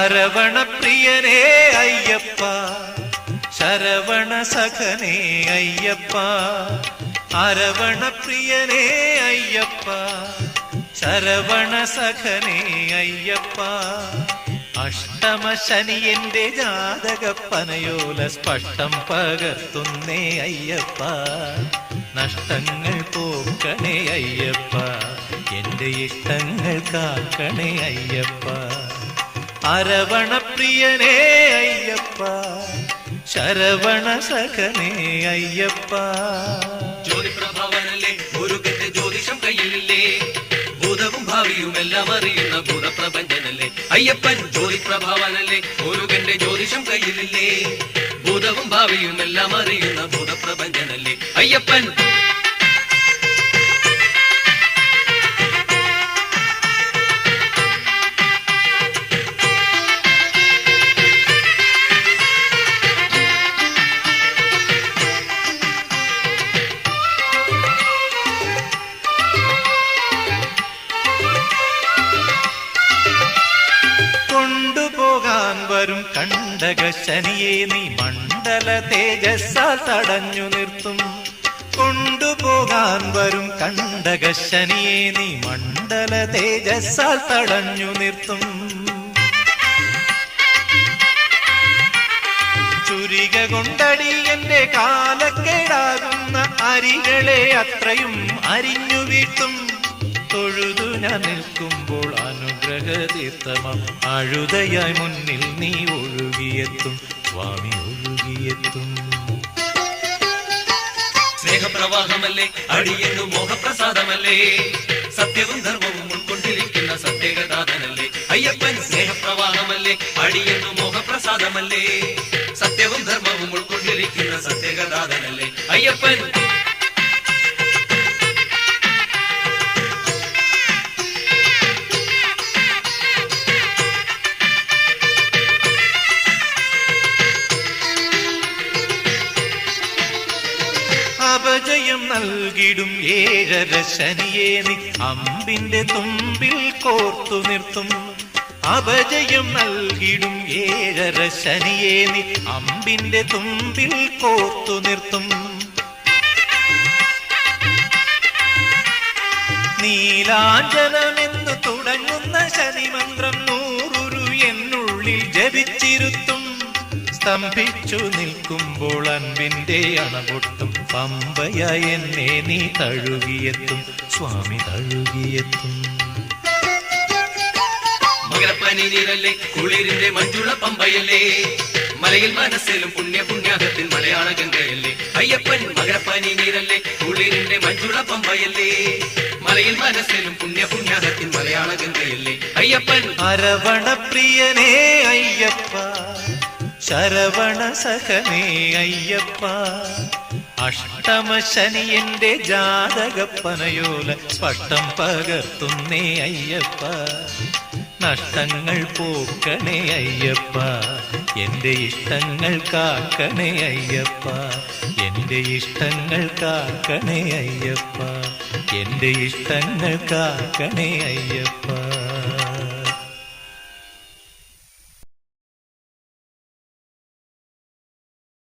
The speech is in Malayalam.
അരവണ പ്രിയനേ അയ്യപ്പ ശരവണ സഖനേ അയ്യപ്പ അരവണ പ്രിയനേ അയ്യപ്പ ശരവണ സഖനേ അയ്യപ്പ. അഷ്ടമ ശനി എന്റെ ജാതകപ്പനയോല സ്പഷ്ടം പകർത്തുന്നേ അയ്യപ്പ. നഷ്ടങ്ങൾ പോക്കണേ അയ്യപ്പ എന്റെ ഇഷ്ടങ്ങൾ കാക്കണേ അയ്യപ്പ. അരവണ പ്രിയനേ അയ്യപ്പ ശരവണ സഖനേ അയ്യപ്പ. ജ്യോതിപ്രഭാവനല്ലേ മുരുകന്റെ ജ്യോതിഷം കയ്യിലില്ലേ? ഭൂതവും ഭാവിയും എല്ലാം അറിയുന്ന ഭൂതപ്രപഞ്ചനല്ലേ? അയ്യപ്പൻ ജ്യോതിപ്രഭാവനല്ലേ മുരുകന്റെ ജ്യോതിഷം കയ്യിലില്ലേ? ഭൂതവും ഭാവിയും എല്ലാം അറിയുന്ന ഭൂതപ്രപഞ്ചനല്ലേ? അയ്യപ്പൻ വരും കണ്ടക ശനിയെ നീ മണ്ഡല തേജസ്സാൽ തടഞ്ഞു നിർത്തും. കൊണ്ടുപോകാൻ വരും കണ്ടക ശനിയെ നീ മണ്ഡല തേജസ്സാൽ തടഞ്ഞു നിർത്തും. ചുരിക കൊണ്ടടി എന്റെ കാലക്കേടാകുന്ന അരികളെ അത്രയും അരിഞ്ഞു വീട്ടും. ഞാൻ നിൽക്കുമ്പോൾ അനുഗ്രഹ തീർത്ഥമം അഴുതയായി മുന്നിൽ നീ ഒഴുകിയെത്തും സ്വാമി ഒഴുകിയെത്തും. സ്നേഹപ്രവാഹമല്ലേ അടിയെന്നു മോഹപ്രസാദമല്ലേ? സത്യവും ധർമ്മവും ഉൾക്കൊണ്ടിരിക്കുന്ന സത്യഗതാതനല്ലേ അയ്യപ്പൻ സ്നേഹപ്രവാഹമല്ലേ അടിയെന്നു മോഹപ്രസാദമല്ലേ? സത്യവും ധർമ്മവും ഉൾക്കൊണ്ടിരിക്കുന്ന സത്യഗതാതനല്ലേ അയ്യപ്പൻ അപജയം നൽകിടും ഏഴര ശനിയെ നീ. അമ്പിന്റെ തുമ്പിൽ കോർത്തു നിർത്തും. അപജയം നൽകിടും ഏഴര ശനിയെ നീ. അമ്പിന്റെ തുമ്പിൽ കോർത്തു നിർത്തും. നീലാഞ്ചനമെന്ന് തുടങ്ങുന്ന ശനിമന്ത്രം നൂറുരു എന്നുള്ളിൽ ജപിച്ചിരുത്തും. സ്തംഭിച്ചു നിൽക്കുമ്പോൾ അൻപിന്റെ അണപൊട്ടും പമ്പയായി എന്നെ നീ തഴുകിയെത്തും സ്വാമി തഴുകിയെത്തും. മകരപ്പനി നീരല്ലേ കുളിരിന്റെ മഞ്ജുള പമ്പയല്ലേ? മലയിൽ മനസ്സിലും പുണ്യ പുണ്യാഹത്തിൽ മലയാള ഗംഗയല്ലേ? അയ്യപ്പൻ മകരപ്പനി നീരല്ലേ കുളിരിന്റെ മഞ്ജുള പമ്പയല്ലേ? മലയിൽ മനസ്സിലും പുണ്യ പുണ്യാഹത്തിൽ മലയാള ഗംഗയല്ലേ? അയ്യപ്പൻ അരവണ പ്രിയനേ അയ്യപ്പ ശരവണ സഹനേ അയ്യപ്പ. അഷ്ടമ ശനി എന്റെ ജാതകപ്പനയോല സ്പഷ്ടം പകർത്തുന്നേ അയ്യപ്പ. നഷ്ടങ്ങൾ പോക്കണേ അയ്യപ്പ. എന്റെ ഇഷ്ടങ്ങൾ കാക്കണേ അയ്യപ്പ. എന്റെ ഇഷ്ടങ്ങൾ കാക്കണേ അയ്യപ്പ. എന്റെ ഇഷ്ടങ്ങൾ കാക്കണേ അയ്യപ്പ.